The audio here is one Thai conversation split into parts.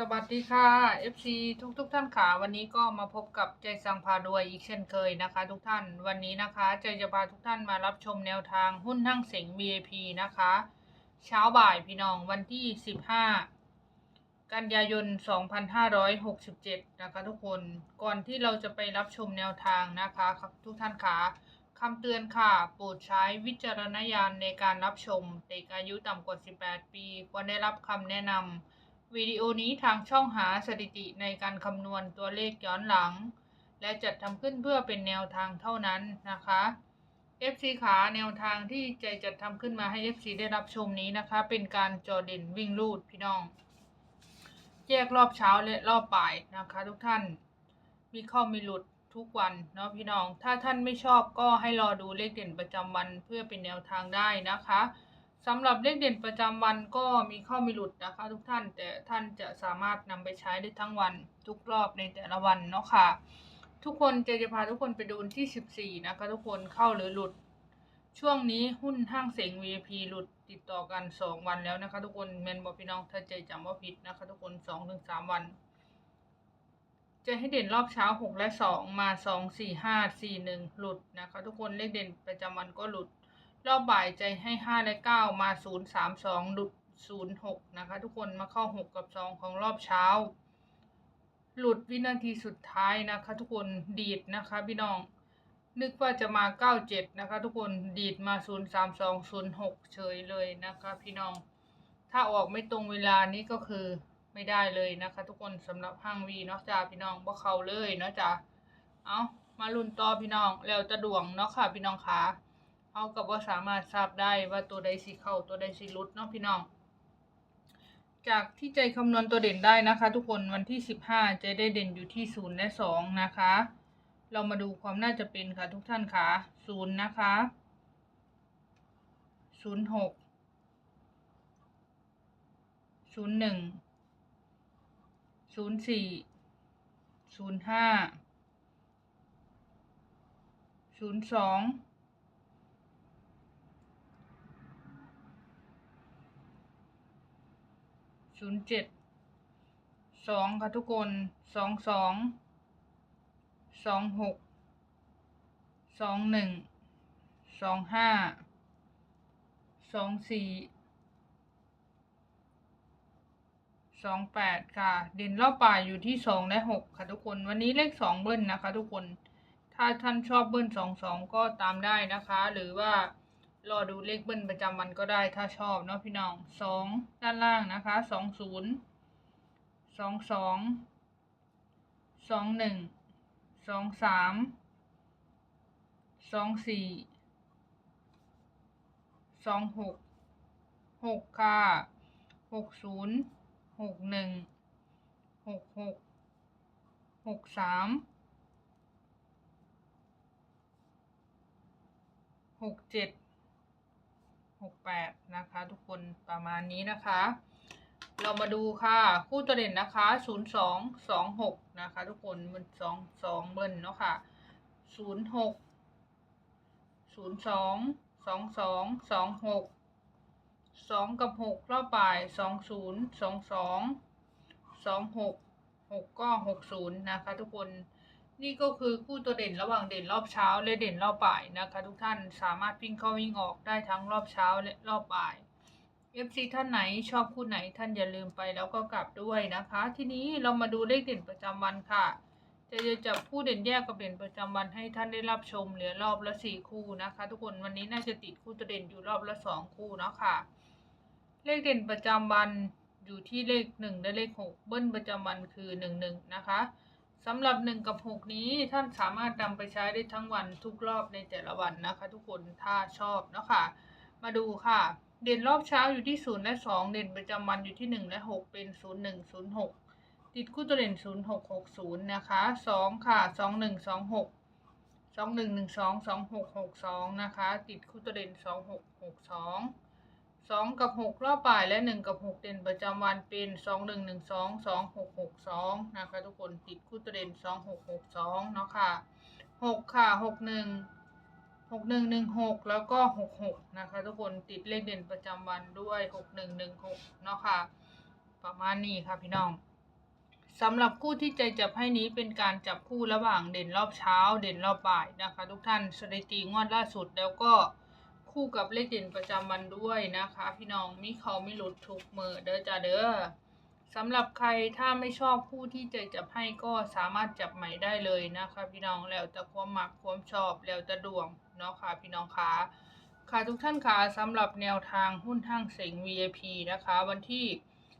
สวัสดีค่ะ FC ทุกทุกท่านค่ะ วันนี้ก็มาพบกับใจสังพารวยอีกเช่นเคยนะคะ ทุกท่านวันนี้นะคะใจจะพาทุกท่านมารับชมแนวทางหุ้นทั้งเสง VIP นะคะ เช้าบ่ายพี่น้องวันที่ 15 กันยายน 2567 นะคะ ทุกคนก่อนที่เราจะไปรับชมแนวทางนะคะครับทุกท่านค่ะคำเตือนค่ะ โปรดใช้วิจารณญาณในการรับชมเด็กอายุต่ำกว่า 18 ปีควรได้รับคำแนะนำ วิดีโอนี้ทางช่องหาสถิติในการคำนวณตัวเลขย้อนหลัง และจัดทำขึ้นเพื่อเป็นแนวทางเท่านั้นนะคะ FC ขาแนวทางที่ใจจัดทำขึ้นมาให้ FC ได้รับชมนี้นะคะ เป็นการจอเด่นวิ่งลูดพี่น้อง แยกรอบเช้าและรอบบ่ายนะคะ ทุกท่าน มีเข้ามีหลุดทุกวันเนาะพี่น้อง ถ้าท่านไม่ชอบก็ให้รอดูเลขเด่นประจำวันเพื่อเป็นแนวทางได้นะคะ สำหรับเลขเด่นประจำวันก็มีเข้ามีหลุดนะคะ ทุกท่านแต่ท่านจะสามารถนำไปใช้ได้ทั้งวันทุกรอบในแต่ละวันเนาะค่ะ ทุกคนเจจะพาทุกคนไปดูวันที่ 14 นะคะ ทุกคนเข้าหรือหลุด ช่วงนี้หุ้นห้างเสง VIP หลุดติดต่อกัน 2 วันแล้วนะคะ ทุกคนแมนบอพี่น้องถ้าใจจำว่าผิดนะคะ ทุกคน2-3วันจะให้เด่นรอบเช้า 6 และ 2 มา 2 4 5 4 1 หลุดนะคะ ทุกคนเลขเด่นประจำวันก็หลุด รอบบ่ายใจให้5และ9มา0 3 2หลุด0 6นย์หกนะคะ ทุกคนมาเข้า6กับ2ของรอบเช้า หลุดวินาทีสุดท้ายนะคะ ทุกคนดีดนะคะพี่น้อง นึกว่าจะมา97นะคะ ทุกคนดีดมา0 3 2 0 6เฉยเลยนะคะ พี่น้อง ถ้าออกไม่ตรงเวลานี้ก็คือไม่ได้เลยนะคะ ทุกคนสำหรับห้างวีเนาะจ้าพี่น้องบ่เขาเลยเนาะจ้าเอามาลุ้นต่อพี่น้องแล้วจะดวงเนาะค่ะพี่น้องคะ เอากับว่าสามารถทราบได้ว่าตัวใดสิเข้าตัวใดสิหลุดเนาะพี่น้อง จากที่ใจคำนวณตัวเด่นได้นะคะ ทุกคนวันที่ 15จได้เด่นอยู่ที่ 0 และ 2 นะคะ เรามาดูความน่าจะเป็นค่ะทุกท่านค่ะ0นะคะ 06 01 04 05 02 ศูนย์เจ็ดสองค่ะทุกคนสองสองสองหกสองหนึ่งสองห้าสองสี่สองแปดค่ะ เด่นรอบป่าอยู่ที่สองและหกค่ะทุกคน วันนี้เลขสองเบิ้ลนะคะทุกคน ถ้าท่านชอบเบิ้ลสองสองก็ตามได้นะคะ หรือว่า รอดูเลขเบิ้ลประจำวันก็ได้ถ้าชอบเนาะพี่น้องสองด้านล่างนะคะสองศูนย์สองสองสองหนึ่งสองสามสองสี่สองหกหกค่ะหกศูนย์หกหนึ่งหกหกหกสามหกเจ็ด หกแปดนะคะ ทุกคนประมาณนี้นะคะ เรามาดูค่ะคู่ตัวเด่นนะคะศูนย์สองสองหกนะคะ ทุกคนมันสองสองเบิ้ลเนาะค่ะศูนย์หกศูนย์สองสองสองสองหกสองกับหกรอบบ่ายสองศูนย์สองสองสองหกหกก็หกศูนย์นะคะ ทุกคน นี่ก็คือคู่ตัวเด่นระหว่างเด่นรอบเช้าและเด่นรอบบ่ายนะคะ ทุกท่านสามารถวิ่งเข้าวิ่งออกได้ทั้งรอบเช้าและรอบบ่าย FC ท่านไหนชอบคู่ไหนท่านอย่าลืมไปแล้วก็กลับด้วยนะคะ ทีนี้เรามาดูเลขเด่นประจำวันค่ะจะจะจับคู่เด่นแยกกับเด่นประจำวันให้ท่านได้รับชมเหลือรอบละสี่คู่นะคะ ทุกคนวันนี้น่าจะติดคู่ตัวเด่นอยู่รอบละสองคู่เนาะค่ะ เลขเด่นประจำวันอยู่ที่เลขหนึ่งและเลขหกเบิ้ลประจำวันคือหนึ่งหนึ่งนะคะ สำหรับ 1 กับ 6 นี้ท่านสามารถนำไปใช้ได้ทั้งวันทุกรอบในแต่ละวันนะคะ ทุกคนถ้าชอบนะค่ะมาดูค่ะ เด่นรอบเช้าอยู่ที่ 0 และ 2 เด่นประจำวันอยู่ที่ 1 และ 6 เป็น 0 1 0 6 ติดคู่ตัวเด่น 0 6 6 0 นะคะ 2 ค่ะ 2 1 2 6 2 1 1 2 2 6 6 2 นะคะ ติดคู่ตัวเด่น 2 6 6 2 สองกับหกรอบบ่ายและหนึ่งกับหกเด่นประจำวันเป็นสองหนึ่งหนึ่งสองสองหกหกสองนะคะทุกคนติดคู่ตัวเด่นสองหกหกสองเนาะค่ะหกค่ะหกหนึ่งหกหนึ่งหนึ่งหกแล้วก็หกหกนะคะทุกคนติดเลขเด่นประจำวันด้วยหกหนึ่งหนึ่งหกเนาะค่ะประมาณนี้ค่ะพี่น้องสำหรับคู่ที่ใจจับให้นี้เป็นการจับคู่ระหว่างเด่นรอบเช้า เด่นรอบบ่ายนะคะ ทุกท่านสถิติงวดล่าสุดแล้วก็ คู่กับเลขเด่นประจำวันด้วยนะคะ พี่น้องมีเขาไม่หลุดทุกมือเด้อจ้าเด้อสำหรับใครถ้าไม่ชอบคู่ที่ใจจับให้ก็สามารถจับใหม่ได้เลยนะคะ พี่น้องแล้วแต่ความมักความชอบแล้วแต่ดวงเนาะค่ะพี่น้องคะค่ะทุกท่านคะสำหรับแนวทางหุ้นห้างเสง VIP นะคะ วันที่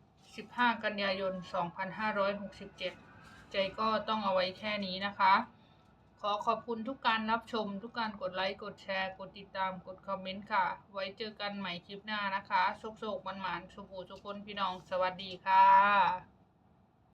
15 กันยายน 2567 ใจก็ต้องเอาไว้แค่นี้นะคะ ขอขอบคุณทุกการรับชม ทุกการกดไลค์ กดแชร์ กดติดตาม กดคอมเมนต์ค่ะ ไว้เจอกันใหม่คลิปหน้านะคะโชคๆมันๆสุขูสุคนพี่น้อง สวัสดีค่ะ